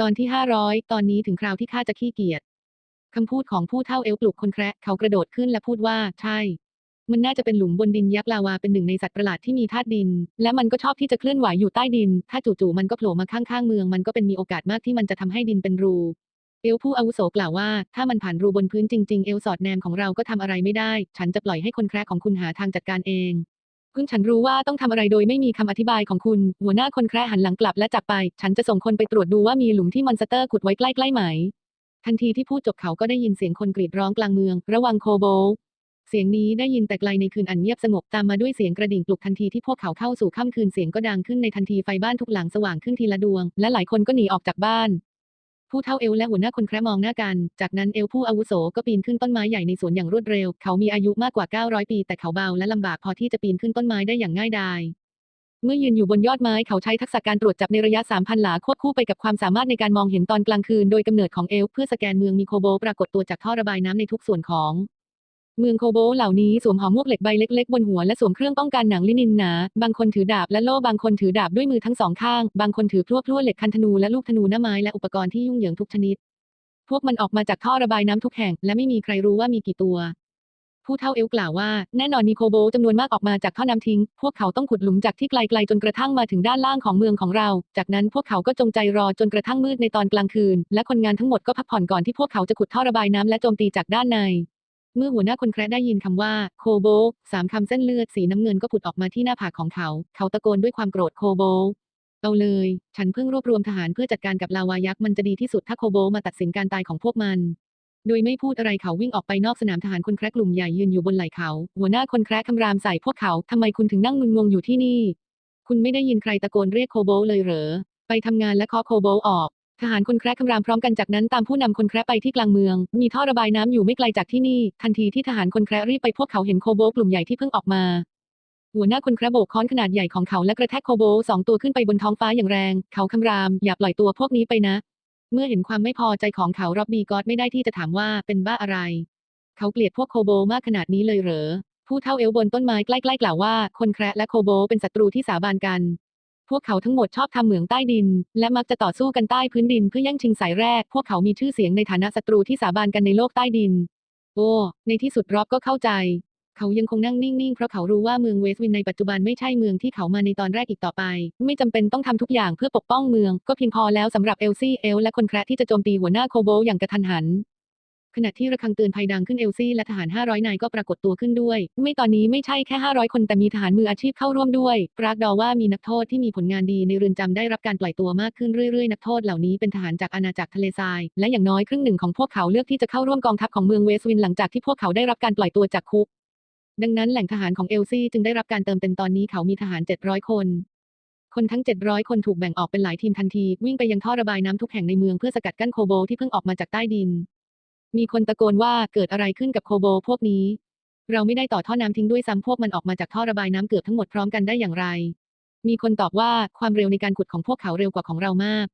ตอนที่500ตอนนี้ถึงคราวที่ข้าจะขี้เกียจคำพูดของผู้เฒ่าเอลปลุกคนแคระเขากระโดดขึ้นและพูดว่า ใช่ มันน่าจะเป็นหลุมบนดินยักษ์ลาวาเป็นหนึ่งในสัตว์ประหลาดที่มีธาตุดิน และมันก็ชอบที่จะเคลื่อนไหวอยู่ใต้ดิน ถ้าจู่ๆมันก็โผล่มาข้างๆเมือง มันก็เป็นมีโอกาสมากที่มันจะทำให้ดินเป็นรูเอลผู้อาวุโสกล่าวว่า ถ้ามันผ่านรูบนพื้นจริง ๆ เอลสอดแนมของเราก็ทำอะไรไม่ได้ ฉันจะปล่อยให้คนแคระของคุณหาทางจัดการเอง พิ่งฉันรู้ว่าต้องทำอะไรโดยไม่มีคำอธิบายของคุณ หัวหน้าคนแคระหันหลังกลับและจากไป ฉันจะส่งคนไปตรวจดูว่ามีหลุมที่มอนสเตอร์ขุดไว้ใกล้ๆไหม ทันทีที่พูดจบเขาก็ได้ยินเสียงคนกรีดร้องกลางเมือง ระวังโคโบเสียงนี้ได้ยินแต่ไกลในคืนอันเงียบสงบตามมาด้วยเสียงกระดิ่งปลุกทันทีที่พวกเขาเข้าสู่ค่ำคืนเสียงก็ดังขึ้นในทันทีไฟบ้านทุกหลังสว่างขึ้นทีละดวง และหลายคนก็หนีออกจากบ้าน ผู้เท่าเอลและหัวหน้าคนแคระมองหน้ากัน จากนั้นเอลผู้อาวุโสก็ปีนขึ้นต้นไม้ใหญ่ในสวนอย่างรวดเร็ว เขามีอายุมากกว่า 900 ปี แต่เขาเบาและลำบากพอที่จะปีนขึ้นต้นไม้ได้อย่างง่ายดาย เมื่อยืนอยู่บนยอดไม้เขาใช้ทักษะการตรวจจับในระยะ 3,000 หลาควบคู่ไปกับความสามารถในการมองเห็นตอนกลางคืน โดยกำเนิดของเอลเพื่อสแกนเมืองมีโคโบปรากฏตัวจากท่อระบายน้ำในทุกส่วนของ เมืองโคโบเหล่านี้สวมหอมวกเหล็กใบเล็กๆ บนหัวและสวมเครื่องป้องกันหนังลินินหนา บางคนถือดาบและโล่บางคนถือดาบด้วยมือทั้งสองข้าง บางคนถือพลั่วพลั่วเหล็กคันธนูและลูกธนูหน้าไม้และอุปกรณ์ที่ยุ่งเหยิงทุกชนิด พวกมันออกมาจากท่อระบายน้ำทุกแห่ง และไม่มีใครรู้ว่ามีกี่ตัว ผู้เฒ่าเอลกล่าวว่า แน่นอนมีโคโบลจำนวนมากออกมาจากท่อน้ำทิ้ง พวกเขาต้องขุดหลุมจากที่ไกลๆจนกระทั่งมาถึงด้านล่างของเมืองของเรา จากนั้นพวกเขาก็จงใจรอจนกระทั่งมืดในตอนกลางคืน และคนงานทั้งหมดก็พักผ่อนก่อนที่พวกเขาจะขุดท่อระบายน้ำและโจมตีจากด้านใน เมื่อหัวหน้าคนแคระได้ยินคำว่า โคโบสามคำเส้นเลือดสีน้ำเงินก็ผุดออกมาที่หน้าผากของเขา เขาตะโกนด้วยความโกรธโคโบเอาเลย ฉันเพิ่งรวบรวมทหารเพื่อจัดการกับลาวายักษ์มันจะดีที่สุดถ้าโคโบมาตัดสินการตายของพวกมัน โดยไม่พูดอะไรเขาวิ่งออกไปนอกสนามทหารคนแคระกลุ่มใหญ่ยืนอยู่บนไหล่เขา หัวหน้าคนแคระคำรามใส่พวกเขาทำไมคุณถึงนั่งงุนงงอยู่ที่นี่ คุณไม่ได้ยินใครตะโกนเรียกโคโบเลยเหรอ ไปทำงานและเคาะโคโบออก ทหารคนแคระคำรามพร้อมกันจากนั้นตามผู้นำคนแคระไปที่กลางเมือง มีท่อระบายน้ำอยู่ไม่ไกลจากที่นี่ ทันทีที่ทหารคนแคระรีบไปพวกเขาเห็นโคโบลกลุ่มใหญ่ที่เพิ่งออกมา หัวหน้าคนแคระโบกค้อนขนาดใหญ่ของเขาและกระแทกโคโบสองตัวขึ้นไปบนท้องฟ้าอย่างแรง เขาคำรามอย่าปล่อยตัวพวกนี้ไปนะ เมื่อเห็นความไม่พอใจของเขารอบบีก็อดไม่ได้ที่จะถามว่าเป็นบ้าอะไร เขาเกลียดพวกโคโบมากขนาดนี้เลยเหรอผู้เท่าเอลบนต้นไม้ใกล้ๆกล่าวว่าคนแคระและโคโบเป็นศัตรูที่สาบานกัน วกเขาทั้งหมดชอบทำเหมืองใต้ดิน และมักจะต่อสู้กันใต้พื้นดินเพื่อแย่งชิงสายแรก พวกเขามีชื่อเสียงในฐานะศัตรูที่สาบานกันในโลกใต้ดิน โอ้ ในที่สุดร็อบก็เข้าใจ เขายังคงนั่งนิ่งๆ เพราะเขารู้ว่าเมืองเวสต์วินในปัจจุบันไม่ใช่เมืองที่เขามาในตอนแรกอีกต่อไป ไม่จำเป็นต้องทำทุกอย่างเพื่อปกป้องเมือง ก็เพียงพอแล้วสำหรับเอลซี่เอลและคนแคระที่จะโจมตีหัวหน้าโคโบอย่างกระทันหัน ขณะที่ระฆังเตือนภัยดังขึ้นเอลซี่และทหาร 500 นายก็ปรากฏตัวขึ้นด้วย ไม่ตอนนี้ไม่ใช่แค่ 500 คนแต่มีทหารมืออาชีพเข้าร่วมด้วย ปรากดอว่ามีนักโทษที่มีผลงานดีในเรือนจำได้รับการปล่อยตัวมากขึ้นเรื่อยๆ นักโทษเหล่านี้เป็นทหารจากอาณาจักรทะเลทราย และอย่างน้อยครึ่งหนึ่งของพวกเขาเลือกที่จะเข้าร่วมกองทัพของเมืองเวสต์วินหลังจากที่พวกเขาได้รับการปล่อยตัวจากคุก ดังนั้นแหล่งทหารของเอลซี่จึงได้รับการเติมเต็มตอนนี้เขามีทหาร 700 คนคนทั้ง 700 คนถูกแบ่งออกเป็นหลายทีมทันที วิ่งไปยังท่อระบายน้ำทุกแห่งในเมืองเพื่อสกัดกั้นโคโบที่เพิ่งออกมาจากใต้ดิน มีคนตะโกนว่าเกิดอะไรขึ้นกับโคโบพวกนี้ เราไม่ได้ต่อท่อน้ำทิ้งด้วยซ้ำพวกมันออกมาจากท่อระบายน้ำเกือบทั้งหมดพร้อมกันได้อย่างไร มีคนตอบว่าความเร็วในการขุดของพวกเขาเร็วกว่าของเรามาก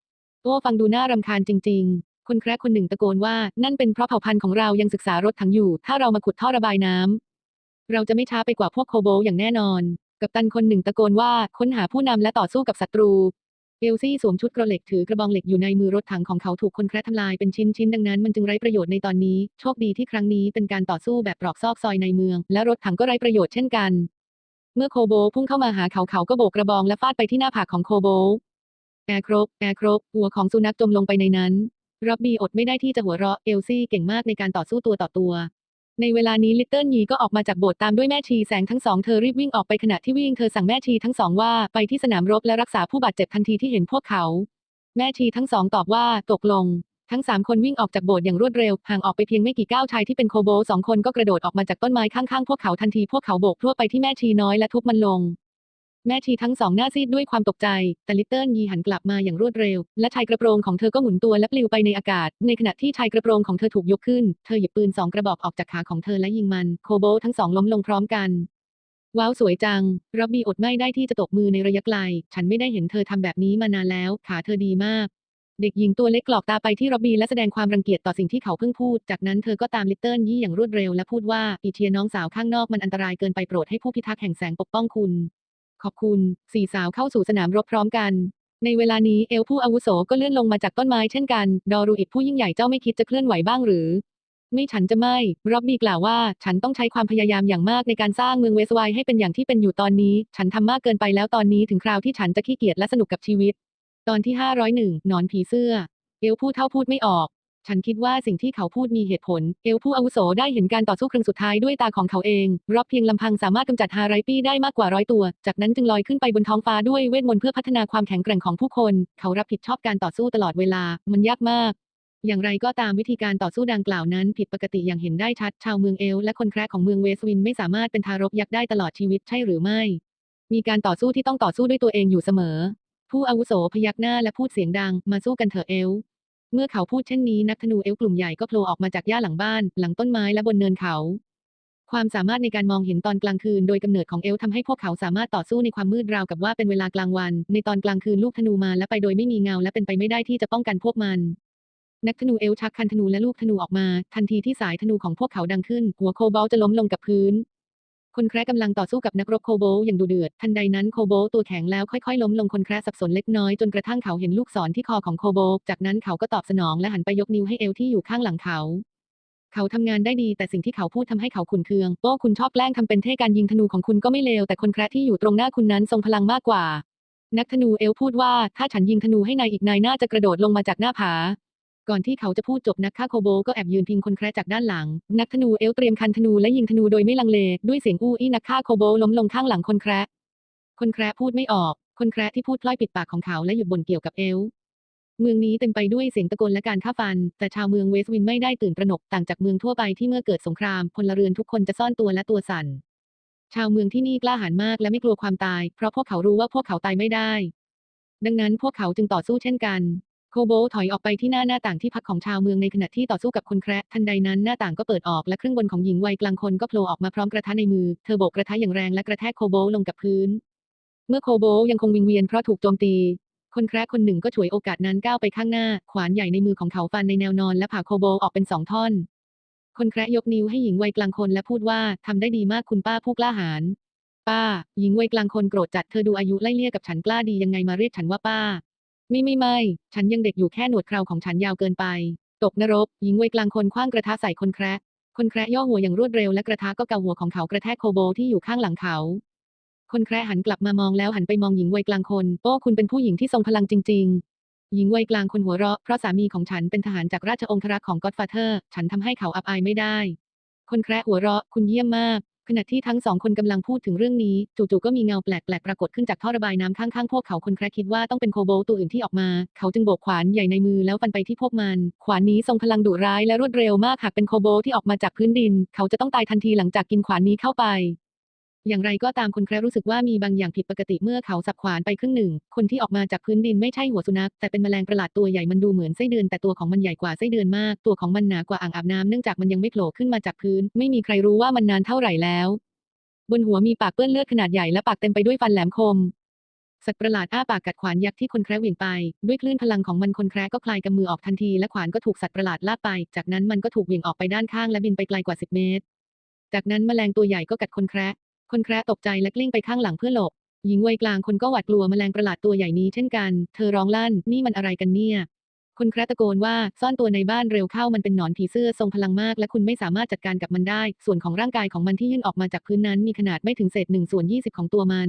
โอ้ฟังดูน่ารำคาญจริง ๆ คนแคร์คนหนึ่งตะโกนว่านั่นเป็นเพราะเผ่าพันธุ์ของเรายังศึกษารถถังอยู่ ถ้าเรามาขุดท่อระบายน้ำเราจะไม่ช้าไปกว่าพวกโคโบอย่างแน่นอน กัปตันคนหนึ่งตะโกนว่าค้นหาผู้นำและต่อสู้กับศัตรู เอลซี่สวมชุดกระเหล็กถือกระบองเหล็กอยู่ในมือรถถังของเขาถูกคนแคระทำลายเป็นชิ้นๆดังนั้นมันจึงไร้ประโยชน์ในตอนนี้ โชคดีที่ครั้งนี้เป็นการต่อสู้แบบตรอกซอกซอยในเมือง และรถถังก็ไร้ประโยชน์เช่นกัน เมื่อโคโบพุ่งเข้ามาหาเขาเขาก็โบกกระบองและฟาดไปที่หน้าผากของโคโบแอร์ครบแอร์ครบหัวของสุนัขจมลงไปในนั้นรับบีอดไม่ได้ที่จะหัวเราะเอลซี่เก่งมากในการต่อสู้ตัวต่อตัว ในเวลานี้ลิตเติ้ลยีก็ออกมาจากโบสถ์ตามด้วยแม่ชีแสงทั้งสองเธอรีบวิ่งออกไปขณะที่วิ่งเธอสั่งแม่ชีทั้งสองว่าไปที่สนามรบและรักษาผู้บาดเจ็บทันทีที่เห็นพวกเขา แม่ชีทั้งสองตอบว่าตกลง ทั้งสามคนวิ่งออกจากโบสถ์อย่างรวดเร็วห่างออกไปเพียงไม่กี่ก้าวชายที่เป็นโคโบสองคนก็กระโดดออกมาจากต้นไม้ข้างๆ พวกเขาทันทีพวกเขาโบกพลั่วไปที่แม่ชีน้อยและทุบมันลง แม่ชีทั้งสองหน้าซีดด้วยความตกใจ แต่ลิตเติ้ลยีหันกลับมาอย่างรวดเร็ว และชายกระโปรงของเธอก็หมุนตัวและปลิวไปในอากาศ ในขณะที่ชายกระโปรงของเธอถูกยกขึ้น เธอหยิบปืนสองกระบอกออกจากขาของเธอและยิงมัน โคโบทั้งสองล้มลงพร้อมกัน ว้าวสวยจัง รับบีอดไม่ได้ที่จะตบมือในระยะไกล ฉันไม่ได้เห็นเธอทำแบบนี้มานานแล้ว ขาเธอดีมาก เด็กหญิงตัวเล็กกรอกตาไปที่ร็อบบี้และแสดงความรังเกียจต่อสิ่งที่เขาเพิ่งพูด จากนั้นเธอก็ตามลิตเติ้ลยี่อย่างรวดเร็วและพูดว่าอีเทียน้องสาวข้างนอกมันอันตรายเกินไปโปรดให้ผู้พิทักษ์แห่งแสงปกป้องคุณ ขอบคุณ สี่สาวเข้าสู่สนามรบพร้อมกัน ในเวลานี้เอลผู้อาวุโสก็เลื่อนลงมาจากต้นไม้เช่นกัน ดอรูอิดผู้ยิ่งใหญ่เจ้าไม่คิดจะเคลื่อนไหวบ้างหรือ ไม่ฉันจะไม่ ร็อบบี้กล่าวว่า ฉันต้องใช้ความพยายามอย่างมากในการสร้างเมืองเวสไวให้เป็นอย่างที่เป็นอยู่ตอนนี้ ฉันทำมากเกินไปแล้วตอนนี้ถึงคราวที่ฉันจะขี้เกียจและสนุกกับชีวิต ตอนที่501หนอนผีเสื้อ เอลผู้เท่าพูดไม่ออก ฉันคิดว่าสิ่งที่เขาพูดมีเหตุผล เอลผู้อาวุโสได้เห็นการต่อสู้ครั้งสุดท้ายด้วยตาของเขาเองร็อบเพียงลำพังสามารถกำจัดฮาไรปี้ได้มากกว่าร้อยตัว จากนั้นจึงลอยขึ้นไปบนท้องฟ้าด้วยเวทมนต์เพื่อพัฒนาความแข็งแกร่งของผู้คน เขารับผิดชอบการต่อสู้ตลอดเวลา มันยากมากอย่างไรก็ตามวิธีการต่อสู้ดังกล่าวนั้น ผิดปกติอย่างเห็นได้ชัด ชาวเมืองเอล และคนแคร์ของเมืองเวสวินไม่สามารถเป็นทารกยักษ์ได้ตลอดชีวิตใช่หรือไม่ มีการต่อสู้ที่ต้องต่อสู้ด้วยตัวเองอยู่เสมอ ผู้อาวุโสพยักหน้าและพูดเสียงดังมาสู้กันเถอะเอล เมื่อเขาพูดเช่นนี้นักธนูเอลกลุ่มใหญ่ก็โผล่ออกมาจากหญ้าหลังบ้าน หลังต้นไม้และบนเนินเขา ความสามารถในการมองเห็นตอนกลางคืนโดยกำเนิดของเอลทำให้พวกเขาสามารถต่อสู้ในความมืดราวกับว่าเป็นเวลากลางวัน ในตอนกลางคืนลูกธนูมาและไปโดยไม่มีเงาและเป็นไปไม่ได้ที่จะป้องกันพวกมัน นักธนูเอลชักคันธนูและลูกธนูออกมา ทันทีที่สายธนูของพวกเขาดังขึ้น หัวโคบอลจะล้มลงกับพื้น คนแคระกำลังต่อสู้กับนักรบโคโบอย่างดุเดือด ทันใดนั้นโคโบตัวแข็งแล้วค่อยๆ ล้มลงคนแคระสับสนเล็กน้อยจนกระทั่งเขาเห็นลูกศรที่คอของโคโบ จากนั้นเขาก็ตอบสนองและหันไปยกนิ้วให้เอลที่อยู่ข้างหลังเขา เขาทำงานได้ดีแต่สิ่งที่เขาพูดทำให้เขาขุนเคือง โอ้คุณชอบแกล้งทำเป็นเท่การยิงธนูของคุณก็ไม่เลวแต่คนแคระที่อยู่ตรงหน้าคุณนั้นทรงพลังมากกว่า นักธนูเอลพูดว่า ถ้าฉันยิงธนูให้นายอีกนายน่าจะกระโดดลงมาจากหน้าผา ก่อนที่เขาจะพูดจบนักฆ่าโคโบก็แอบยืนพิงคนแคระจากด้านหลัง นักธนูเอลเตรียมคันธนูและยิงธนูโดยไม่ลังเล ด้วยเสียงอู้อี้นักฆ่าโคโบล้มลงข้างหลังคนแคระคนแคระพูดไม่ออก คนแคระที่พูดพล่อยปิดปากของเขาและหยุดบ่นเกี่ยวกับเอลเมืองนี้เต็มไปด้วยเสียงตะโกนและการฆ่าฟัน แต่ชาวเมืองเวสต์วินไม่ได้ตื่นตระหนกต่างจากเมืองทั่วไปที่เมื่อเกิดสงครามพลเรือนทุกคนจะซ่อนตัวและตัวสั่น ชาวเมืองที่นี่กล้าหาญมากและไม่กลัวความตาย เพราะพวกเขารู้ว่าพวกเขาตายไม่ได้ ดังนั้นพวกเขาจึงต่อสู้เช่นกัน โคโบถอยออกไปที่หน้าหน้าต่างที่พักของชาวเมืองในขณะที่ต่อสู้กับคนแคระทันใดนั้นหน้าต่างก็เปิดออกและครึ่งบนของหญิงวัยกลางคนก็โผล่ออกมาพร้อมกระทะในมือ เธอโบกกระทะอย่างแรงและกระแทกโคโบลงกับพื้น เมื่อโคโบยังคงวิงเวียนเพราะถูกโจมตี คนแคระคนหนึ่งก็ฉวยโอกาสนั้นก้าวไปข้างหน้า ขวานใหญ่ในมือของเขาฟันในแนวนอนและผ่าโคโบออกเป็นสองท่อน คนแคระยกนิ้วให้หญิงวัยกลางคนและพูดว่าทำได้ดีมากคุณป้าผู้กล้าหาญป้า หญิงวัยกลางคนโกรธจัดเธอดูอายุไล่เลี่ยกับฉันกล้าดียังไงมาเรียกฉันว่าป้า ไม่ไม่ไม่ฉันยังเด็กอยู่แค่หนวดเคราของฉันยาวเกินไป ตกนรกหญิงวัยกลางคนคว้างกระทะใส่คนแคระคนแคระย่อหัวอย่างรวดเร็วและกระทะก็เกาหัวของเขากระแทกโคโบที่อยู่ข้างหลังเขาคนแคระหันกลับมามองแล้วหันไปมองหญิงวัยกลางคน โอ้คุณเป็นผู้หญิงที่ทรงพลังจริง ๆ หญิงวัยกลางคนหัวเราะเพราะสามีของฉันเป็นทหารจากราชองครักษ์ของก็อดฟาเธอร์ ฉันทำให้เขาอับอายไม่ได้ คนแคระหัวเราะคุณเยี่ยมมาก ขณะที่ทั้งสองคนกำลังพูดถึงเรื่องนี้ จู่ๆก็มีเงาแปลกๆปรากฏขึ้นจากท่อระบายน้ำข้างๆพวกเขาคนแครกคิดว่าต้องเป็นโคโบลตัวอื่นที่ออกมา เขาจึงโบกขวานใหญ่ในมือแล้วฟันไปที่พวกมัน ขวานนี้ทรงพลังดุร้ายและรวดเร็วมากหากเป็นโคโบลที่ออกมาจากพื้นดิน เขาจะต้องตายทันทีหลังจากกินขวานนี้เข้าไป อย่างไรก็ตามคนแคระรู้สึกว่ามีบางอย่างผิดปกติเมื่อเขาสับขวานไปครึ่งหนึ่ง คนที่ออกมาจากพื้นดินไม่ใช่หัวสุนัข แต่เป็นแมลงประหลาดตัวใหญ่มันดูเหมือนไส้เดือนแต่ตัวของมันใหญ่กว่าไส้เดือนมาก ตัวของมันหนากว่าอ่างอาบน้ำเนื่องจากมันยังไม่โผล่ขึ้นมาจากพื้น ไม่มีใครรู้ว่ามันนานเท่าไหร่แล้ว บนหัวมีปากเปื้อนเลือดขนาดใหญ่และปากเต็มไปด้วยฟันแหลมคมสัตว์ประหลาดอ้าปากกัดขวานยักษ์ที่คนแคระเหวี่ยงไป ด้วยคลื่นพลังของมันคนแคระก็คลายกำมือออกทันทีและขวานก็ถูกสัตว์ประหลาดลากไป จากนั้นมันก็ถูกเหวี่ยงออกไปด้านข้างและบินไปไกลกว่า 10 เมตร จากนั้นแมลงตัวใหญ่ก็กัดคนแคระ คนแคระตกใจและกลิ้งไปข้างหลังเพื่อหลบ หญิงวัยกลางคนก็หวาดกลัวแมลงประหลาดตัวใหญ่นี้เช่นกัน เธอร้องลั่น นี่มันอะไรกันเนี่ย คนแคระตะโกนว่าซ่อนตัวในบ้านเร็วเข้ามันเป็นหนอนผีเสื้อทรงพลังมาก และคุณไม่สามารถจัดการกับมันได้ ส่วนของร่างกายของมันที่ยื่นออกมาจากพื้นนั้นมีขนาดไม่ถึงเศษหนึ่งส่วนยี่สิบของตัวมัน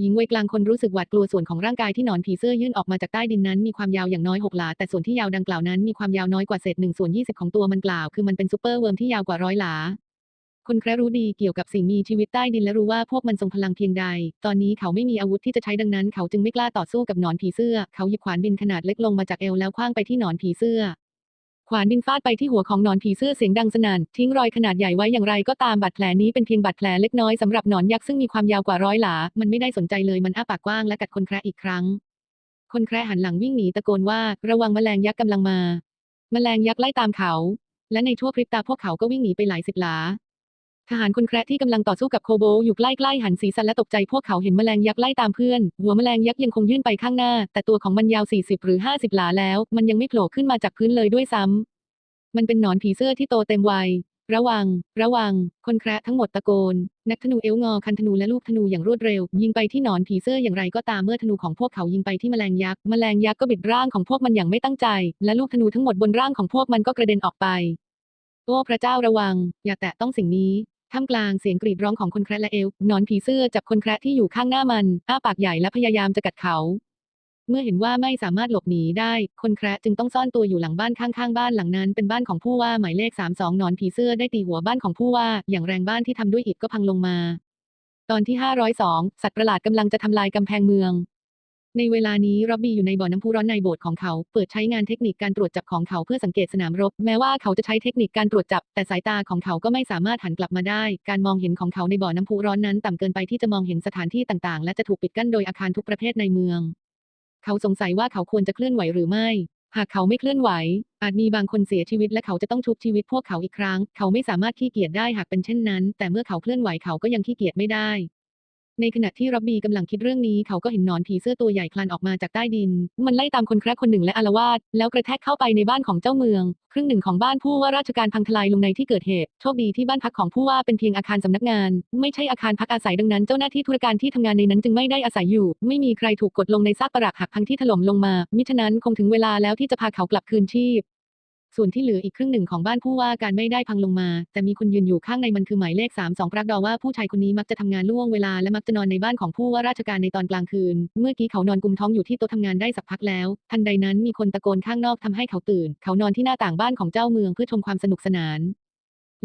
หญิงวัยกลางคนรู้สึกหวาดกลัวส่วนของร่างกายที่หนอนผีเสื้อยื่นออกมาจากใต้ดินนั้นมีความยาวอย่างน้อยหกหลา แต่ส่วนที่ยาวดังกล่าวนั้นมีความยาวน้อยกว่าเศษหนึ่งส่วนยี่สิบของตัวมันกล่าว คือมันเป็นซูเปอร์เวิร์มที่ยาวกว่าร้อยหลา คนแคระรู้ดีเกี่ยวกับสิ่งมีชีวิตใต้ดินและรู้ว่าพวกมันทรงพลังเพียงใด ตอนนี้เขาไม่มีอาวุธที่จะใช้ดังนั้น เขาจึงไม่กล้าต่อสู้กับหนอนผีเสื้อ เขาหยิบขวานบินขนาดเล็กลงมาจากเอวแล้วคว้างไปที่หนอนผีเสื้อ ขวานบินฟาดไปที่หัวของหนอนผีเสื้อเสียงดังสนั่น ทิ้งรอยขนาดใหญ่ไว้อย่างไรก็ตามบาดแผลนี้เป็นเพียงบาดแผลเล็กน้อยสำหรับหนอนยักษ์ซึ่งมีความยาวกว่าร้อยหลา มันไม่ได้สนใจเลยมันอ้าปากกว้างและกัดคนแคระอีกครั้ง คนแคระหันหลังวิ่งหนีตะโกนว่า ระวังแมลงยักษ์กำลังมา แมลงยักษ์ไล่ตามเขา และในชั่วพริบตาพวกเขาก็วิ่งหนีไปหลายสิบหลา ทหารคนแคระที่กำลังต่อสู้กับโคโบอยู่ใกล้ๆหันศีรษะและตกใจพวกเขาเห็นแมลงยักษ์ไล่ตามเพื่อน หัวแมลงยักษ์ยังคงยื่นไปข้างหน้า แต่ตัวของมันยาว 40 หรือ 50 หลาแล้ว มันยังไม่โผล่ขึ้นมาจากพื้นเลยด้วยซ้ำมันเป็นหนอนผีเสื้อที่โตเต็มวัย ระวัง ระวัง คนแคระทั้งหมดตะโกน นักธนูเอลงอคันธนูและลูกธนูอย่างรวดเร็ว ยิงไปที่หนอนผีเสื้ออย่างไรก็ตามเมื่อธนูของพวกเขายิงไปที่แมลงยักษ์แมลงยักษ์ก็บิดร่างของพวกมันอย่างไม่ตั้งใจ และลูกธนูทั้งหมดบนร่างของพวกมันก็กระเด็นออกไปโอ้พระเจ้าระวัง อย่าแตะต้องสิ่งนี้ ท่ามกลางเสียงกรีดร้องของคนแคระและเอลนอนผีเสื้อจับคนแคระที่อยู่ข้างหน้ามันอ้าปากใหญ่และพยายามจะกัดเขา เมื่อเห็นว่าไม่สามารถหลบหนีได้ คนแคระจึงต้องซ่อนตัวอยู่หลังบ้านข้างๆบ้านหลังนั้น เป็นบ้านของผู้ว่าหมายเลข32หนอนผีเสื้อได้ตีหัวบ้านของผู้ว่า อย่างแรงบ้านที่ทำด้วยอิฐก็พังลงมา ตอนที่502สัตว์ประหลาดกำลังจะทำลายกำแพงเมือง ในเวลานี้ร็อบบี้อยู่ในบ่อน้ำพุร้อนในโบสถ์ของเขา เปิดใช้งานเทคนิคการตรวจจับของเขาเพื่อสังเกตสนามรบ แม้ว่าเขาจะใช้เทคนิคการตรวจจับ แต่สายตาของเขาก็ไม่สามารถหันกลับมาได้ การมองเห็นของเขาในบ่อน้ำพุร้อนนั้นต่ำเกินไปที่จะมองเห็นสถานที่ต่างๆ และจะถูกปิดกั้นโดยอาคารทุกประเภทในเมือง เขาสงสัยว่าเขาควรจะเคลื่อนไหวหรือไม่ หากเขาไม่เคลื่อนไหว อาจมีบางคนเสียชีวิตและเขาจะต้องชุบชีวิตพวกเขาอีกครั้ง เขาไม่สามารถขี้เกียจได้หากเป็นเช่นนั้น แต่เมื่อเขาเคลื่อนไหวเขาก็ยังขี้เกียจไม่ได้ ในขณะที่ร็อบบี้กำลังคิดเรื่องนี้เขาก็เห็นหนอนผีเสื้อตัวใหญ่คลานออกมาจากใต้ดิน มันไล่ตามคนแคระคนหนึ่งและอารวาสแล้วกระแทกเข้าไปในบ้านของเจ้าเมือง ครึ่งหนึ่งของบ้านผู้ว่าราชการพังทลายลงในที่เกิดเหตุ โชคดีที่บ้านพักของผู้ว่าเป็นเพียงอาคารสำนักงาน ไม่ใช่อาคารพักอาศัยดังนั้น เจ้าหน้าที่ธุรการที่ทำงานในนั้นจึงไม่ได้อาศัยอยู่ ไม่มีใครถูกกดลงในซากปรักหักพังที่ถล่มลงมา มิฉะนั้นคงถึงเวลาแล้วที่จะพาเขากลับคืนชีพ ส่วนที่เหลืออีกครึ่งหนึ่งของบ้านผู้ว่าการไม่ได้พังลงมา แต่มีคนยืนอยู่ข้างในมันคือหมายเลข 3 2ปรักดอว่าผู้ชายคนนี้มักจะทำงานล่วงเวลาและมักจะนอนในบ้านของผู้ว่าราชการในตอนกลางคืน เมื่อกี้เขานอนกุมท้องอยู่ที่โต๊ะทำงานได้สักพักแล้ว ทันใดนั้นมีคนตะโกนข้างนอกทำให้เขาตื่น เขานอนที่หน้าต่างบ้านของเจ้าเมืองเพื่อชมความสนุกสนาน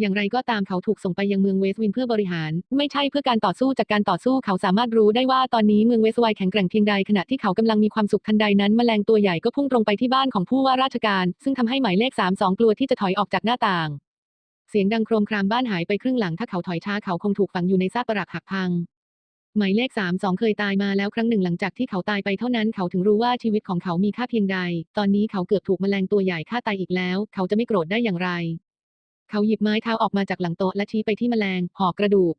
อย่างไรก็ตามเขาถูกส่งไปยังเมืองเวสต์วินเพื่อบริหาร ไม่ใช่เพื่อการต่อสู้จากการต่อสู้เขาสามารถรู้ได้ว่าตอนนี้เมืองเวสต์ไวแข็งแกร่งเพียงใดขณะที่เขากำลังมีความสุขทันใดนั้นแมลงตัวใหญ่ก็พุ่งตรงไปที่บ้านของผู้ว่าราชการ ซึ่งทำให้หมายเลข 32 กลัวที่จะถอยออกจากหน้าต่าง เสียงดังโครมครามบ้านหายไปครึ่งหลังถ้าเขาถอยช้าเขาคงถูกฝังอยู่ในซากปรักหักพังหมายเลข 32 เคยตายมาแล้วครั้งหนึ่งหลังจากที่เขาตายไปเท่านั้นเขาถึงรู้ว่าชีวิตของเขามีค่าเพียงใด ตอนนี้เขาเกือบถูกแมลงตัวใหญ่ฆ่าตายอีกแล้ว เขาจะไม่โกรธได้อย่างไร เขาหยิบไม้เท้าออกมาจากหลังโต๊ะและชี้ไปที่แมลงห่อกระดูก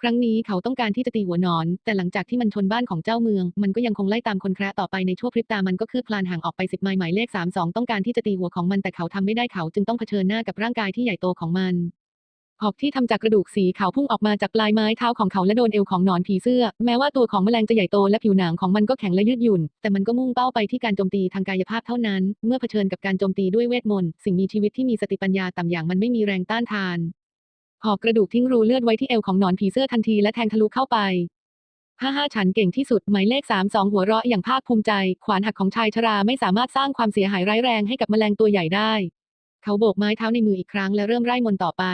ครั้งนี้เขาต้องการที่จะตีหัวหนอน แต่หลังจากที่มันชนบ้านของเจ้าเมือง มันก็ยังคงไล่ตามคนแคระต่อไปในชั่วพริบตามันก็คืบคลานห่างออกไปสิบไมล์หมายเลข32ต้องการที่จะตีหัวของมันแต่เขาทำไม่ได้เขาจึงต้องเผชิญหน้ากับร่างกายที่ใหญ่โตของมัน หอกที่ทำจากกระดูกสีขาวพุ่งออกมาจากปลายไม้เท้าของเขาและโดนเอวของหนอนผีเสื้อ แม้ว่าตัวของแมลงจะใหญ่โตและผิวหนังของมันก็แข็งและยืดหยุ่น แต่มันก็มุ่งเป้าไปที่การโจมตีทางกายภาพเท่านั้น เมื่อเผชิญกับการโจมตีด้วยเวทมนต์สิ่งมีชีวิตที่มีสติปัญญาต่ำอย่างมันไม่มีแรงต้านทานหอกกระดูกทิ้งรูเลือดไว้ที่เอวของหนอนผีเสื้อทันทีและแทงทะลุเข้าไปห้าห้าฉันเก่งที่สุดหมายเลขสามสองหัวเราะอย่างภาคภูมิใจ ขวานหักของชายชราไม่สามารถสร้างความเสียหายร้ายแรงให้กับแมลงตัวใหญ่ได้ เขาโบกไม้เท้าในมืออีกครั้งและเริ่มไล่มนต่อไป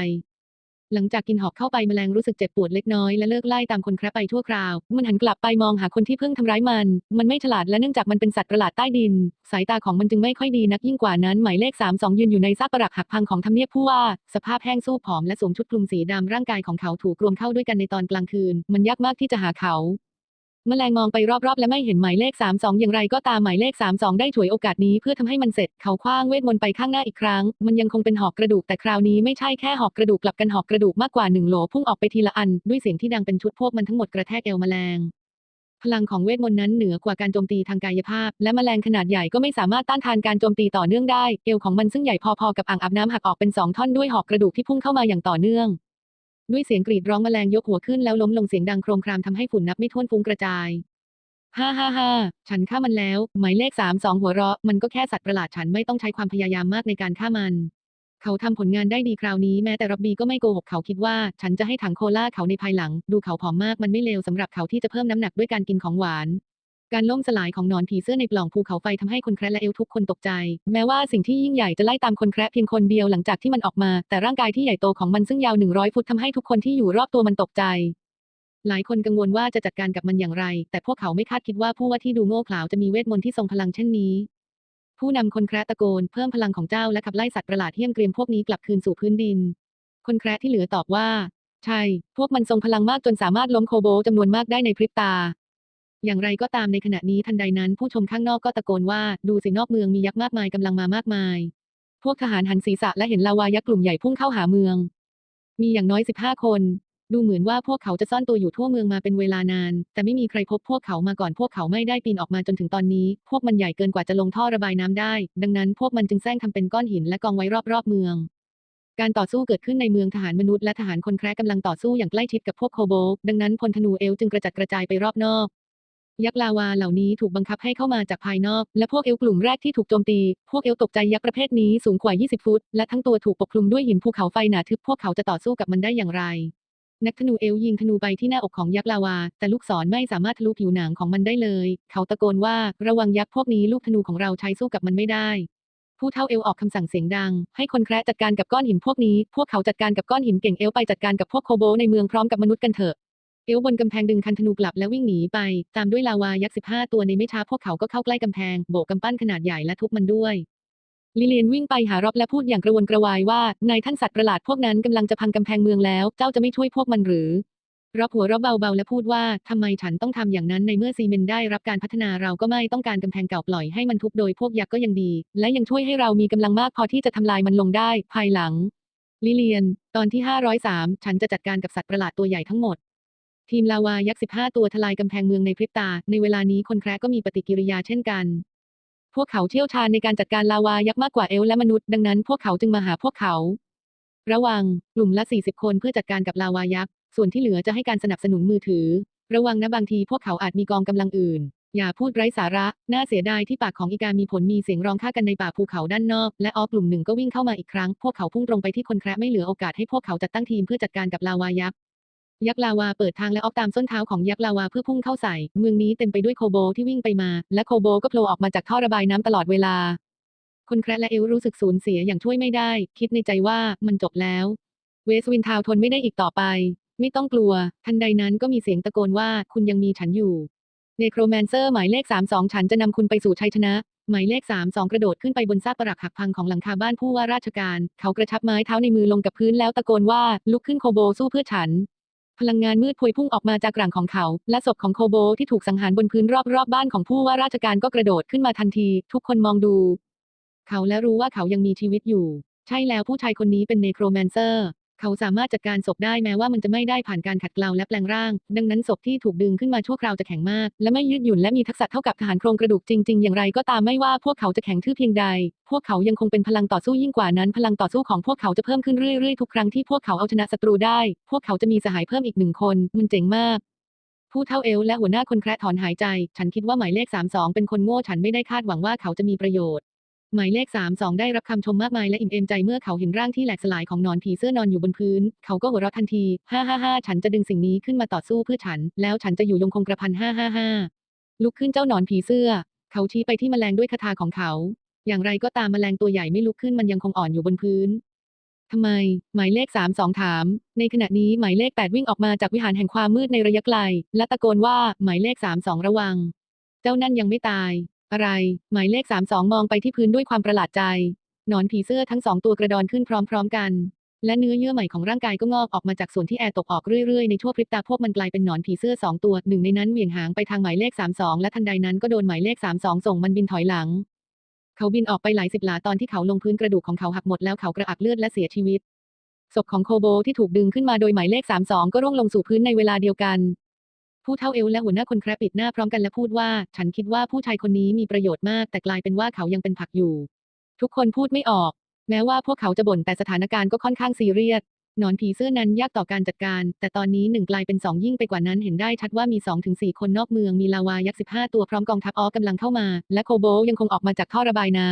หลังจากกินหอกเข้าไปแมลงรู้สึกเจ็บปวดเล็กน้อยและเลิกไล่ตามคนแคระไปทั่วคราว มันหันกลับไปมองหาคนที่เพิ่งทำร้ายมัน มันไม่ฉลาดและเนื่องจากมันเป็นสัตว์ประหลาดใต้ดิน สายตาของมันจึงไม่ค่อยดีนักยิ่งกว่านั้น หมายเลข 32 ยืนอยู่ในซากปรักหักพังของทำเนียบผู้ว่า สภาพแห้งสู้ผอมและสวมชุดคลุมสีดำร่างกายของเขาถูกรวมเข้าด้วยกันในตอนกลางคืน มันยากมากที่จะหาเขา แมลงมองไปรอบๆ และไม่เห็นหมายเลข 32 อย่างไรก็ตามหมายเลข 32 ได้ฉวยโอกาสนี้เพื่อทำให้มันเสร็จ เขาคว้างเวทมนต์ไปข้างหน้าอีกครั้ง มันยังคงเป็นหอกกระดูกแต่คราวนี้ไม่ใช่แค่หอกกระดูกกลับกันหอกกระดูกมากกว่าหนึ่งโหลพุ่งออกไปทีละอัน ด้วยเสียงที่ดังเป็นชุดพวกมันทั้งหมดกระแทกเอวแมลงพลังของเวทมนต์นั้นเหนือกว่าการโจมตีทางกายภาพ และแมลงขนาดใหญ่ก็ไม่สามารถต้านทานการโจมตีต่อเนื่องได้ เอวของมันซึ่งใหญ่พอๆกับอ่างอาบน้ำหักออกเป็นสองท่อนด้วยหอกกระดูกที่พุ่งเข้ามาอย่างต่อเนื่อง ด้วยเสียงกรีดร้องแมลงยกหัวขึ้นแล้วล้มลงเสียงดังโครมครามทำให้ฝุ่นนับไม่ถ้วนฟุ้งกระจายฮ่าฮ่าฮ่าฉันฆ่ามันแล้ว หมายเลขสามสองหัวเราะ มันก็แค่สัตว์ประหลาดฉันไม่ต้องใช้ความพยายามมากในการฆ่ามัน เขาทำผลงานได้ดีคราวนี้แม้แต่รับบีก็ไม่โกหกเขาคิดว่า ฉันจะให้ถังโคลาเขาในภายหลัง ดูเขาผอมมากมันไม่เลวสำหรับเขาที่จะเพิ่มน้ำหนักด้วยการกินของหวาน การล่มสลายของหนอนผีเสื้อในปล่องภูเขาไฟทำให้คนแคระและเอลทุกคนตกใจ แม้ว่าสิ่งที่ยิ่งใหญ่จะไล่ตามคนแคระเพียงคนเดียวหลังจากที่มันออกมา แต่ร่างกายที่ใหญ่โตของมันซึ่งยาว100ฟุตทำให้ทุกคนที่อยู่รอบตัวมันตกใจ หลายคนกังวลว่าจะจัดการกับมันอย่างไร แต่พวกเขาไม่คาดคิดว่าผู้ว่าที่ดูโง่เขลาจะมีเวทมนต์ที่ทรงพลังเช่นนี้ ผู้นำคนแคระตะโกนเพิ่มพลังของเจ้าและขับไล่สัตว์ประหลาดเหี้ยมเกรียมพวกนี้กลับคืนสู่พื้นดิน คนแคระที่เหลือตอบว่า ใช่ พวกมันทรงพลังมากจนสามารถล้มโคโบจำนวนมากได้ในพริบตา อย่างไรก็ตามในขณะนี้ทันใดนั้นผู้ชมข้างนอกก็ตะโกนว่า ดูสินอกเมืองมียักษ์มากมายกำลังมามากมาย พวกทหารหันศีรษะและเห็นลาวายักษ์กลุ่มใหญ่พุ่งเข้าหาเมือง มีอย่างน้อย15คน ดูเหมือนว่าพวกเขาจะซ่อนตัวอยู่ทั่วเมืองมาเป็นเวลานาน แต่ไม่มีใครพบพวกเขามาก่อนพวกเขาไม่ได้ปีนออกมาจนถึงตอนนี้ พวกมันใหญ่เกินกว่าจะลงท่อระบายน้ำได้ ดังนั้นพวกมันจึงแซงทำเป็นก้อนหินและกองไว้รอบๆเมืองการต่อสู้เกิดขึ้นในเมืองทหารมนุษย์และทหารคนแคระกำลังต่อสู้อย่างใกล้ชิดกับพวกโคโบ ดังนั้นพลธนูเอลจึงกระจัดกระจายไปรอบนอก ยักษ์ลาวาเหล่านี้ถูกบังคับให้เข้ามาจากภายนอก และพวกเอลกลุ่มแรกที่ถูกโจมตี พวกเอลตกใจยักษ์ประเภทนี้สูงกว่า 20 ฟุต และทั้งตัวถูกปกคลุมด้วยหินภูเขาไฟหนาทึบพวกเขาจะต่อสู้กับมันได้อย่างไร นักธนูเอลยิงธนูไปที่หน้าอกของยักษ์ลาวา แต่ลูกศรไม่สามารถทะลุผิวหนังของมันได้เลย เขาตะโกนว่าระวังยักษ์พวกนี้ลูกธนูของเราใช้สู้กับมันไม่ได้ผู้เท่าเอลออกคำสั่งเสียงดัง ให้คนแคระจัดการกับก้อนหินพวกนี้ พวกเขาจัดการกับก้อนหินเก่งเอลไปจัดการกับพวกโคโบในเมืองพร้อมกับมนุษย์กันเถอะ เอลบนกำแพงดึงคันธนูกลับและวิ่งหนีไป ตามด้วยลาวายักษ์สิบห้าตัวในไม่ช้าพวกเขาก็เข้าใกล้กำแพง โบกกำปั้นขนาดใหญ่และทุบมันด้วย ลิเลียนวิ่งไปหารอบและพูดอย่างกระวนกระวายว่านายท่านสัตว์ประหลาดพวกนั้นกำลังจะพังกำแพงเมืองแล้ว เจ้าจะไม่ช่วยพวกมันหรือรอบหัวราะเบาๆและพูดว่าทำไมฉันต้องทำอย่างนั้นในเมื่อซีเมนได้รับการพัฒนาเราก็ไม่ต้องการกำแพงเก่าปล่อยให้มันทุบโดยพวกยักษ์ก็ยังดี และยังช่วยให้เรามีกำลังมากพอที่จะทำลายมันลงได้ ภายหลังลิเลียน ตอนที่ 503 ฉันจะจัดการกับสัตว์ประหลาดตัวใหญ่ทั้งหมด ทีมลาวายักษ์ 15 ตัวทลายกำแพงเมืองในพริบตา ในเวลานี้คนแคระก็มีปฏิกิริยาเช่นกัน พวกเขาเชี่ยวชาญในการจัดการลาวายักษ์มากกว่าเอลและมนุษย์ ดังนั้นพวกเขาจึงมาหาพวกเขา ระวัง กลุ่มละ 40 คนเพื่อจัดการกับลาวายักษ์ ส่วนที่เหลือจะให้การสนับสนุนมือถือ ระวังนะบางทีพวกเขาอาจมีกองกำลังอื่น อย่าพูดไร้สาระ น่าเสียดายที่ปากของอีกามีผลมีเสียงร้องฆ่ากันในป่าภูเขาด้านนอก และออกกลุ่มหนึ่งก็วิ่งเข้ามาอีกครั้ง พวกเขาพุ่งตรงไปที่คนแคระไม่เหลือโอกาสให้พวกเขาจัดตั้งทีมเพื่อจัดการกับลาวายักษ์ ยักษ์ลาวาเปิดทางและออกตามส้นเท้าของยักษ์ลาวาเพื่อพุ่งเข้าใส่ เมืองนี้เต็มไปด้วยโคโบที่วิ่งไปมา และโคโบก็โผล่ออกมาจากท่อระบายน้ำตลอดเวลา คนแคระและเอลรู้สึกสูญเสียอย่างช่วยไม่ได้ คิดในใจว่ามันจบแล้ว เวสวินทาวทนไม่ได้อีกต่อไป ไม่ต้องกลัว ทันใดนั้นก็มีเสียงตะโกนว่าคุณยังมีฉันอยู่เนโครแมนเซอร์หมายเลข 32 ฉันจะนำคุณไปสู่ชัยชนะ หมายเลข 32 กระโดดขึ้นไปบนซากปรักหักพังของหลังคาบ้านผู้ว่าราชการ เขากระชับไม้เท้าในมือลงกับพื้นแล้วตะโกนว่าลุกขึ้นโคโบสู้เพื่อฉัน พลังงานมืดพวยพุ่งออกมาจากกลางของเขา และศพของโคโบที่ถูกสังหารบนพื้นรอบๆบบ้านของผู้ว่าราชการก็กระโดดขึ้นมาทันที ทุกคนมองดู เขาและรู้ว่าเขายังมีชีวิตอยู่ ใช่แล้วผู้ชายคนนี้เป็นเนโครแมนเซอร์ เขาสามารถจัดการศพได้แม้ว่ามันจะไม่ได้ผ่านการขัดเกลาและแปลงร่าง ดังนั้นศพที่ถูกดึงขึ้นมาชั่วคราวจะแข็งมาก และไม่ยืดหยุ่นและมีทักษะเท่ากับทหารโครงกระดูกจริง ๆ อย่างไรก็ตามไม่ว่าพวกเขาจะแข็งทื่อเพียงใด พวกเขายังคงเป็นพลังต่อสู้ยิ่งกว่านั้น พลังต่อสู้ของพวกเขาจะเพิ่มขึ้นเรื่อยๆทุกครั้งที่พวกเขาเอาชนะศัตรูได้ พวกเขาจะมีสหายเพิ่มอีกหนึ่งคน มันเจ๋งมากผู้เท่าเอลและหัวหน้าคนแคระถอนหายใจ ฉันคิดว่าหมายเลข 32 เป็นคนโง่ ฉันไม่ได้คาดหวังว่าเขาจะมีประโยชน์ หมายเลข 32 ได้รับคำชมมากมายและอิ่มเอมใจเมื่อเขาเห็นร่างที่แหลกสลายของนอนผีเสื้อนอนอยู่บนพื้น เขาก็หัวเราะทันทีฮ่าฮ่าฮ่าฉันจะดึงสิ่งนี้ขึ้นมาต่อสู้เพื่อฉัน แล้วฉันจะอยู่ยงคงกระพันฮ่าฮ่าฮ่าลุกขึ้นเจ้านอนผีเสื้อ เขาชี้ไปที่แมลงด้วยคาถาของเขา อย่างไรก็ตามแมลงตัวใหญ่ไม่ลุกขึ้นมันยังคงอ่อนอยู่บนพื้นทำไม หมายเลข 32 ถาม ในขณะนี้หมายเลข 8 วิ่งออกมาจากวิหารแห่งความมืดในระยะไกล และตะโกนว่าหมายเลข 32 ระวัง เจ้านั่นยังไม่ตาย อะไร หมายเลข32มสองมองไปที่พื้นด้วยความประหลาดใจ หนอนผีเสื้อทั้งสองตัวกระดอนขึ้นพร้อมๆกัน และเนื้อเยื่อใหม่ของร่างกายก็งอกออกมาจากส่วนที่แอร์ตกออกเรื่อยๆ ในชั่วพริบตาพวกมันกลายเป็นหนอนผีเสื้อสองตัวหนึ่งในนั้นเหวี่ยงหางไปทางหมายเลข32และทันใดนั้นก็โดนหมายเลข32ส่งมันบินถอยหลัง เขาบินออกไปหลายสิบหลาตอนที่เขาลงพื้นกระดูกของเขาหักหมดแล้วเขากระอักเลือดและเสียชีวิตศพของโคโบที่ถูกดึงขึ้นมาโดยหมายเลข32ก็ร่วงลงสู่พื้นในเวลาเดียวกัน ผู้เท่าเอลและหัวหน้าคนแครปิดหน้าพร้อมกันและพูดว่า ฉันคิดว่าผู้ชายคนนี้มีประโยชน์มาก แต่กลายเป็นว่าเขายังเป็นผักอยู่ ทุกคนพูดไม่ออก แม้ว่าพวกเขาจะบ่นแต่สถานการณ์ก็ค่อนข้างซีเรียสหนอนผีเสื้อนั้นยากต่อการจัดการ แต่ตอนนี้หนึ่งกลายเป็นสองยิ่งไปกว่านั้นเห็นได้ชัดว่ามี2อถึงสคนนอกเมืองมีลาวายักษ์สิบห้าตัวพร้อมกองทัพออกกำลังเข้ามา และโคโบยังคงออกมาจากท่อระบายน้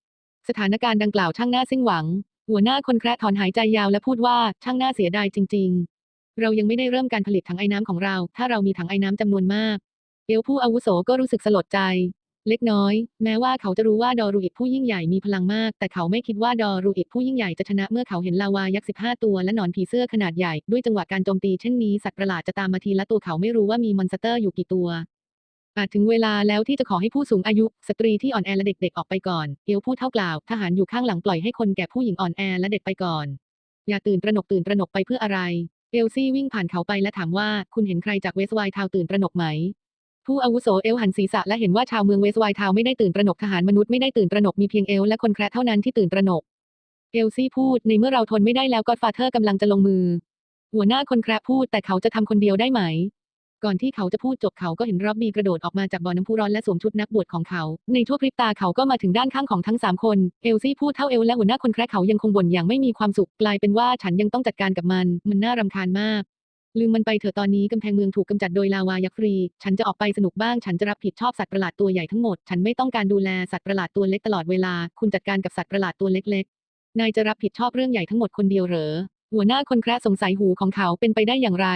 ำสถานการณ์ดังกล่าวช่างน่าสิ้นหวัง หัวหน้าคนแคระถอนหายใจยาวและพูดว่าช่างน่าเสียดายจริง ๆ เรายังไม่ได้เริ่มการผลิตถังไอ้น้ำของเรา ถ้าเรามีถังไอ้น้ำจำนวนมาก เอลผู้อาวุโสก็รู้สึกสลดใจ เล็กน้อย แม้ว่าเขาจะรู้ว่าดอรูอิดผู้ยิ่งใหญ่มีพลังมาก แต่เขาไม่คิดว่าดอรูอิดผู้ยิ่งใหญ่จะชนะเมื่อเขาเห็นลาวายักษ์สิบห้าตัวและหนอนผีเสื้อขนาดใหญ่ ด้วยจังหวะการโจมตีเช่นนี้สัตว์ประหลาดจะตามมาทีละตัวเขาไม่รู้ว่ามีมอนสเตอร์อยู่กี่ตัวอาจถึงเวลาแล้วที่จะขอให้ผู้สูงอายุ สตรีที่อ่อนแอและเด็กๆออกไปก่อน เอลพูดเท่ากล่าว ทหารอยู่ข้างหลังปล่อยให้คนแก่ผู้หญิงอ่อนแอและเด็กไปก่อน อย่าตื่นตระหนกตื่นตระหนกไปเพื่ออะไร เอลซี่วิ่งผ่านเขาไปและถามว่าคุณเห็นใครจากเวสไวท์ทาวตื่นตระหนกไหม ผู้อาวุโสเอลหันศีรษะและเห็นว่าชาวเมืองเวสไวท์ทาวไม่ได้ตื่นตระหนกทหารมนุษย์ไม่ได้ตื่นตระหนกมีเพียงเอลและคนแคระเท่านั้นที่ตื่นตระหนก เอลซี่พูดในเมื่อเราทนไม่ได้แล้วก็ฟาเธอร์กำลังจะลงมือ หัวหน้าคนแคระพูดแต่เขาจะทำคนเดียวได้ไหม ก่อนที่เขาจะพูดจบเขาก็เห็นร็อบบี้กระโดดออกมาจากบ่อน้ำพุร้อนและสวมชุดนักบวชของเขา ในชั่วพริบตาเขาก็มาถึงด้านข้างของทั้งสามคน เอลซี่พูดเท่าเอลและหัวหน้าคนแคร์เขายังคงบ่นอย่างไม่มีความสุข กลายเป็นว่าฉันยังต้องจัดการกับมัน มันน่ารำคาญมาก ลืมมันไปเถอะตอนนี้กำแพงเมืองถูกกำจัดโดยลาวายักษ์ฟรี ฉันจะออกไปสนุกบ้าง ฉันจะรับผิดชอบสัตว์ประหลาดตัวใหญ่ทั้งหมด ฉันไม่ต้องการดูแลสัตว์ประหลาดตัวเล็กตลอดเวลา คุณจัดการกับสัตว์ประหลาดตัวเล็กๆ นายจะรับผิดชอบเรื่องใหญ่ทั้งหมดคนเดียวเหรอหัวหน้าคนแคร์สงสัยหูของเขาเป็นไปได้อย่างไร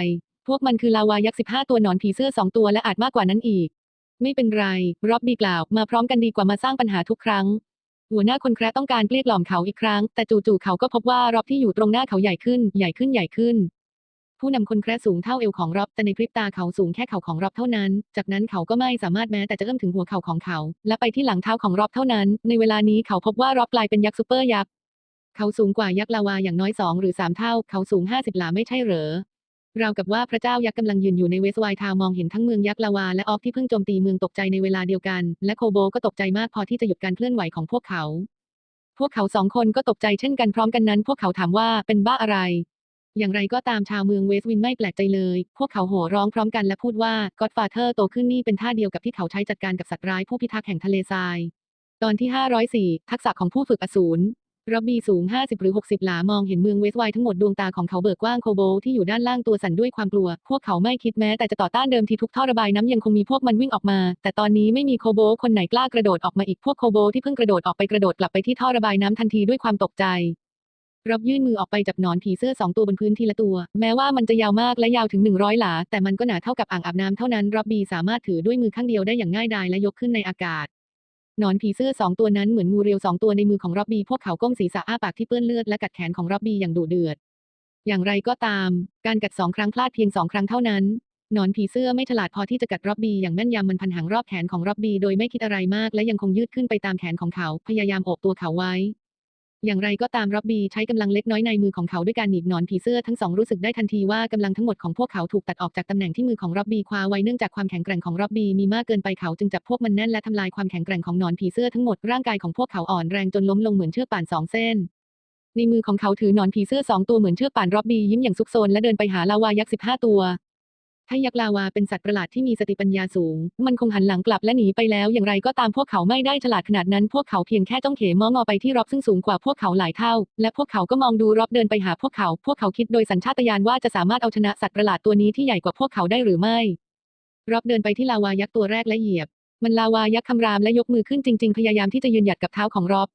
พวกมันคือลาวายักษ์สิบห้าตัวหนอนผีเสื้อสองตัวและอาจมากกว่านั้นอีก ไม่เป็นไรร็อบบีกล่าว มาพร้อมกันดีกว่ามาสร้างปัญหาทุกครั้ง หัวหน้าคนแคร์ต้องการเกลี้ยกล่อมเขาอีกครั้ง แต่จู่ๆเขาก็พบว่าร็อบที่อยู่ตรงหน้าเขาใหญ่ขึ้น ใหญ่ขึ้นใหญ่ขึ้น ผู้นำคนแคร์สูงเท่าเอวของร็อบแต่ในพริบตาเขาสูงแค่เข่าของร็อบเท่านั้น จากนั้นเขาก็ไม่สามารถแม้แต่จะเอื้อมถึงหัวเข่าของเขา และไปที่หลังเท้าของร็อบเท่านั้น ในเวลานี้เขาพบว่าร็อบกลายเป็นยักษ์ซูเปอร์ยักษ์เขาสูงกว่ายักษ์ลาวาอย่างน้อยสองหรือสามเท่า เขาสูงห้าสิบหลาไม่ใช่เหรอ ราวกับว่าพระเจ้ายักษ์กำลังยืนอยู่ในเวสไวทาวมองเห็นทั้งเมืองยักษ์ลาวาและออกที่เพิ่งโจมตีเมืองตกใจในเวลาเดียวกัน และโคโบก็ตกใจมากพอที่จะหยุดการเคลื่อนไหวของพวกเขา พวกเขาสองคนก็ตกใจเช่นกันพร้อมกันนั้น พวกเขาถามว่าเป็นบ้าอะไร อย่างไรก็ตามชาวเมืองเวสวินไม่แปลกใจเลย พวกเขาโห่ร้องพร้อมกันและพูดว่าก็อดฟาเธอร์โตขึ้นนี่เป็นท่าเดียวกับที่เขาใช้จัดการกับสัตว์ร้ายผู้พิทักษ์แห่งทะเลทราย ตอนที่ 504 ทักษะของผู้ฝึกอสูร ร็อบบี้สูง 50 หรือ 60 หลามองเห็นเมืองเวสไวท์ทั้งหมดดวงตาของเขาเบิกกว้างโคโบที่อยู่ด้านล่างตัวสั่นด้วยความกลัว พวกเขาไม่คิดแม้แต่จะต่อต้านเดิมทีทุกท่อระบายน้ำยังคงมีพวกมันวิ่งออกมา แต่ตอนนี้ไม่มีโคโบคนไหนกล้ากระโดดออกมาอีกพวกโคโบที่เพิ่งกระโดดออกไปกระโดดกลับไปที่ท่อระบายน้ำทันทีด้วยความตกใจร็อบยื่นมือออกไปจับหนอนผีเสื้อสองตัวบนพื้นทีละตัว แม้ว่ามันจะยาวมากและยาวถึง100หลา แต่มันก็หนาเท่ากับอ่างอาบน้ำเท่านั้นร็อบบี้สามารถถือด้วยมือข้างเดียวได้อย่างง่ายดายและยกขึ้นในอากาศ หนอนผีเสื้อสองตัวนั้นเหมือนงูเรียวสองตัวในมือของร็อบบี้พวกเขาก้มศีรษะอ้าปากที่เปื้อนเลือดและกัดแขนของร็อบบี้อย่างดุเดือด อย่างไรก็ตาม การกัดสองครั้งพลาดเพียงสองครั้งเท่านั้นหนอนผีเสื้อไม่ฉลาดพอที่จะกัดร็อบบี้อย่างแม่นยำมันพันหางรอบแขนของร็อบบี้โดยไม่คิดอะไรมากและยังคงยืดขึ้นไปตามแขนของเขา พยายามโอบตัวเขาไว้ อย่างไรก็ตามร็อบบี้ใช้กำลังเล็กน้อยในมือของเขาด้วยการหนีบหนอนผีเสื้อทั้งสองรู้สึกได้ทันทีว่ากำลังทั้งหมดของพวกเขาถูกตัดออกจากตำแหน่งที่มือของร็อบบี้คว้าไว้เนื่องจากความแข็งแกร่งของร็อบบี้มีมากเกินไปเขาจึงจับพวกมันแน่นและทำลายความแข็งแกร่งของหนอนผีเสื้อทั้งหมดร่างกายของพวกเขาอ่อนแรงจนล้มลงเหมือนเชือกป่านสองเส้นในมือของเขาถือหนอนผีเสื้อสองตัวเหมือนเชือกป่านร็อบบี้ยิ้มอย่างซุกซนและเดินไปหาลาวายักษ์สิบห้าตัว ถ้ายักษ์ลาวาเป็นสัตว์ประหลาดที่มีสติปัญญาสูง มันคงหันหลังกลับและหนีไปแล้วอย่างไรก็ตามพวกเขาไม่ได้ฉลาดขนาดนั้น พวกเขาเพียงแค่ต้องเขมองอไปที่ร็อบซึ่งสูงกว่าพวกเขาหลายเท่า และพวกเขาก็มองดูร็อบเดินไปหาพวกเขา พวกเขาคิดโดยสัญชาตญาณว่าจะสามารถเอาชนะสัตว์ประหลาดตัวนี้ที่ใหญ่กว่าพวกเขาได้หรือไม่ร็อบเดินไปที่ลาวายักษ์ตัวแรกและเหยียบ มันลาวายักษ์คำรามและยกมือขึ้นจริง ๆ พยายามที่จะยืนหยัดกับเท้าของร็อบ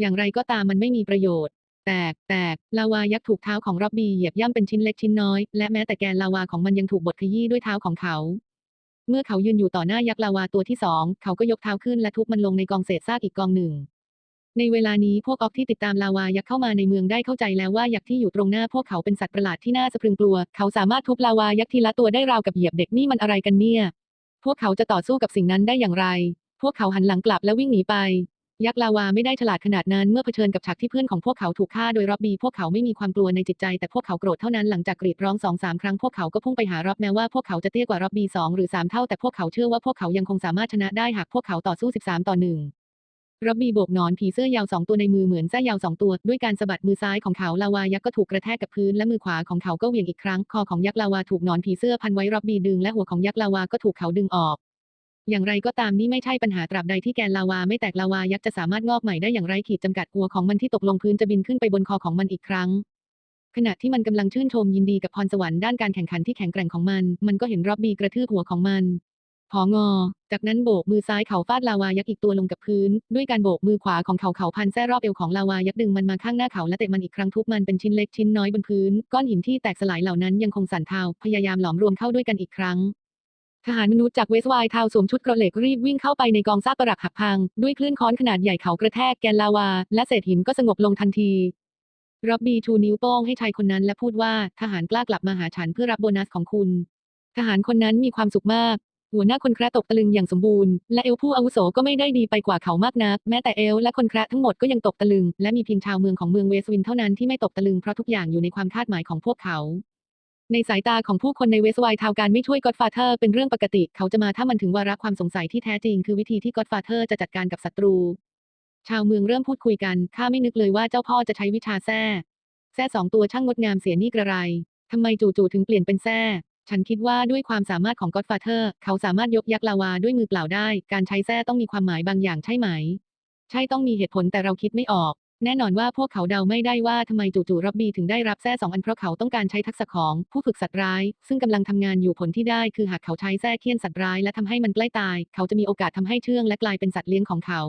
อย่างไรก็ตามมันไม่มีประโยชน์ แตก แตก ลาวายักษ์ถูกเท้าของร็อบบี้เหยียบย่ำเป็นชิ้นเล็กชิ้นน้อย และแม้แต่แกนลาวาของมันยังถูกบดขยี้ด้วยเท้าของเขา เมื่อเขายืนอยู่ต่อหน้ายักษ์ลาวาตัวที่สอง เขาก็ยกเท้าขึ้นและทุบมันลงในกองเศษซากอีกกองหนึ่ง ในเวลานี้พวกออกที่ติดตามลาวายักษ์เข้ามาในเมืองได้เข้าใจแล้วว่ายักษ์ที่อยู่ตรงหน้าพวกเขาเป็นสัตว์ประหลาดที่น่าสะพรึงกลัว เขาสามารถทุบลาวายักษ์ทีละตัวได้ราวกับเหยียบเด็กนี่มันอะไรกันเนี่ย พวกเขาจะต่อสู้กับสิ่งนั้นได้อย่างไร พวกเขาหันหลังกลับและวิ่งหนีไป ยักษ์ลาวาไม่ได้ฉลาดขนาดนั้นเมื่อเผชิญกับฉากที่เพื่อนของพวกเขาถูกฆ่าโดยร็อบบี้พวกเขาไม่มีความกลัวในจิตใจแต่พวกเขาโกรธเท่านั้นหลังจากกรีดร้องสองสามครั้งพวกเขาก็พุ่งไปหาร็อบแม้ว่าพวกเขาจะเตี้ยกว่าร็อบบี้สองหรือสามเท่าแต่พวกเขาเชื่อว่าพวกเขายังคงสามารถชนะได้หากพวกเขาต่อสู้13ต่อหนึ่งร็อบบี้โบกนอนผีเสื้อยาวสองตัวในมือเหมือนแส้ยาวสองตัว ด้วยการสะบัดมือซ้ายของเขาลาวายักษ์ก็ถูกกระแทกกับพื้นและมือขวาของเขาก็เหวี่ยงอีกครั้งคอของยักษ์ลาวาถูกนอนผีเสื้อพันไว้ร็อบบี้ดึงและหัวของยักษ์ลาวาก็ถูกเขาดึงออก อย่างไรก็ตามนี่ไม่ใช่ปัญหาตราบใดที่แกนลาวาไม่แตกลาวายักษ์จะสามารถงอกใหม่ได้อย่างไรขีดจำกัดหัวของมันที่ตกลงพื้นจะบินขึ้นไปบนคอของมันอีกครั้ง ขณะที่มันกำลังชื่นชมยินดีกับพรสวรรค์ด้านการแข่งขันที่แข็งแกร่งของมัน มันก็เห็นร็อบบี้กระทืบหัวของมันพองอ จากนั้นโบกมือซ้ายเขาฟาดลาวายักษ์อีกตัวลงกับพื้น ด้วยการโบกมือขวาของเขาเขาพันแส้รอบเอวของลาวายักษ์ดึงมันมาข้างหน้าเขาและเตะมันอีกครั้งทุบมันเป็นชิ้นเล็กชิ้นน้อยบนพื้น ก้อนหินที่แตกสลายเหล่านั้นยังคงสั่นเทาพยายามหลอมรวมเข้าด้วยกันอีกครั้ง ทหารมนุษย์จากเวสไวท์ทาวสวมชุดเกราะเหล็กรีบวิ่งเข้าไปในกองซากปรักหักพัง ด้วยคลื่นค้อนขนาดใหญ่เขากระแทกแกนลาวา และเศษหินก็สงบลงทันทีร็อบบี้ชูนิ้วโป้งให้ชายคนนั้นและพูดว่าทหารกล้ากลับมาหาฉันเพื่อรับโบนัสของคุณ ทหารคนนั้นมีความสุขมาก หัวหน้าคนแคระตกตะลึงอย่างสมบูรณ์ และเอลผู้อาวุโสก็ไม่ได้ดีไปกว่าเขามากนัก แม้แต่เอลและคนแคระทั้งหมดก็ยังตกตะลึง และมีเพียงชาวเมืองของเมืองเวสวินเท่านั้นที่ไม่ตกตะลึงเพราะทุกอย่างอยู่ในความคาดหมายของพวกเขา ในสายตาของผู้คนในเวสไวท์ทาวการไม่ช่วยก็อดฟาเธอร์เป็นเรื่องปกติ เขาจะมาถ้ามันถึงวาระความสงสัยที่แท้จริง คือวิธีที่ก็อดฟาเธอร์จะจัดการกับศัตรู ชาวเมืองเริ่มพูดคุยกันข้าไม่นึกเลยว่าเจ้าพ่อจะใช้วิชาแท้แท้สองตัวช่างงดงามเสียนี่กระไรทำไมจู่ๆถึงเปลี่ยนเป็นแท้ฉันคิดว่าด้วยความสามารถของก็ d ฟาเธอร์เขาสามารถยกยักษ์ลาวาด้วยมือเปล่าได้ การใช้แส้ต้องมีความหมายบางอย่างใช่ไหม ใช่ต้องมีเหตุผลแต่เราคิดไม่ออก แน่นอนว่าพวกเขาเดาไม่ได้ว่าทำไมจู่ๆร็อบบี้ถึงได้รับแส้สองอันเพราะเขาต้องการใช้ทักษะของผู้ฝึกสัตว์ร้าย ซึ่งกำลังทำงานอยู่ผลที่ได้คือหากเขาใช้แส้เคี่ยนสัตว์ร้ายและทำให้มันใกล้ตาย เขาจะมีโอกาสทำให้เชื่องและกลายเป็นสัตว์เลี้ยงของเขา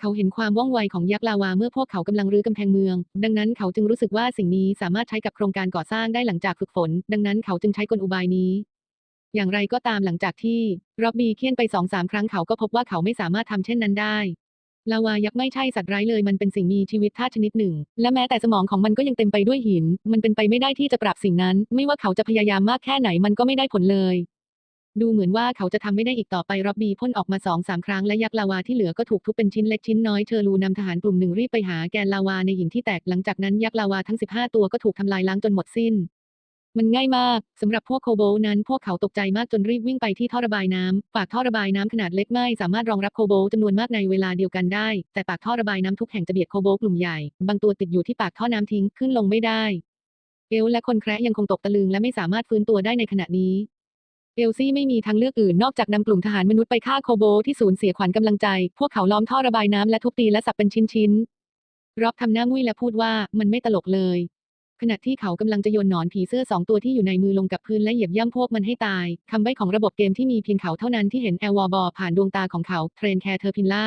เขาเห็นความว่องไวของยักษ์ลาวาเมื่อพวกเขากำลังรื้อกำแพงเมือง ดังนั้นเขาจึงรู้สึกว่าสิ่งนี้สามารถใช้กับโครงการก่อสร้างได้หลังจากฝึกฝน ดังนั้นเขาจึงใช้กลอุบายนี้อย่างไรก็ตามหลังจากที่ร็อบบี้เคี่ยนไปสองสามครั้งเขาก็พบว่าเขาไม่สามารถทำเช่นนั้นได้ ลาวายักษ์ไม่ใช่สัตว์ร้ายเลย มันเป็นสิ่งมีชีวิตธาตุชนิดหนึ่ง และแม้แต่สมองของมันก็ยังเต็มไปด้วยหิน มันเป็นไปไม่ได้ที่จะปรับสิ่งนั้น ไม่ว่าเขาจะพยายามมากแค่ไหนมันก็ไม่ได้ผลเลยดูเหมือนว่าเขาจะทำไม่ได้อีกต่อไป ร็อบบี้พ่นออกมาสองสามครั้งและยักษ์ลาวาที่เหลือก็ถูกทุบเป็นชิ้นเล็กชิ้นน้อย เชอรูนำทหารกลุ่มหนึ่งรีบไปหาแกนลาวาในหินที่แตก หลังจากนั้นยักษ์ลาวาทั้ง 15 ตัวก็ถูกทำลายล้างจนหมดสิ้น มันง่ายมากสำหรับพวกโคโบนั้นพวกเขาตกใจมากจนรีบวิ่งไปที่ท่อระบายน้ำปากท่อระบายน้ำขนาดเล็กไม่สามารถรองรับโคโบลจำนวนมากในเวลาเดียวกันได้ แต่ปากท่อระบายน้ำทุกแห่งจะเบียดโคโบกลุ่มใหญ่ บางตัวติดอยู่ที่ปากท่อน้ำทิ้งขึ้นลงไม่ได้ เอลและคนแคระยังคงตกตะลึงและไม่สามารถฟื้นตัวได้ในขณะนี้เอลซี่ไม่มีทางเลือกอื่นนอกจากนำกลุ่มทหารมนุษย์ไปฆ่าโคโบที่สูญเสียขวัญกำลังใจ พวกเขาล้อมท่อระบายน้ำและทุบตีและสับเป็นชิ้นๆร็อบทำหน้ามุ้ยและพูดว่ามันไม่ตลกเลย ขณะที่เขากำลังจะโยนหนอนผีเสื้อสองตัวที่อยู่ในมือลงกับพื้นและเหยียบย่ำพวกมันให้ตาย คำใบ้ของระบบเกมที่มีเพียงเขาเท่านั้นที่เห็นแอลวอร์บอผ่านดวงตาของเขา เทรนแคร์เทอร์พินล่า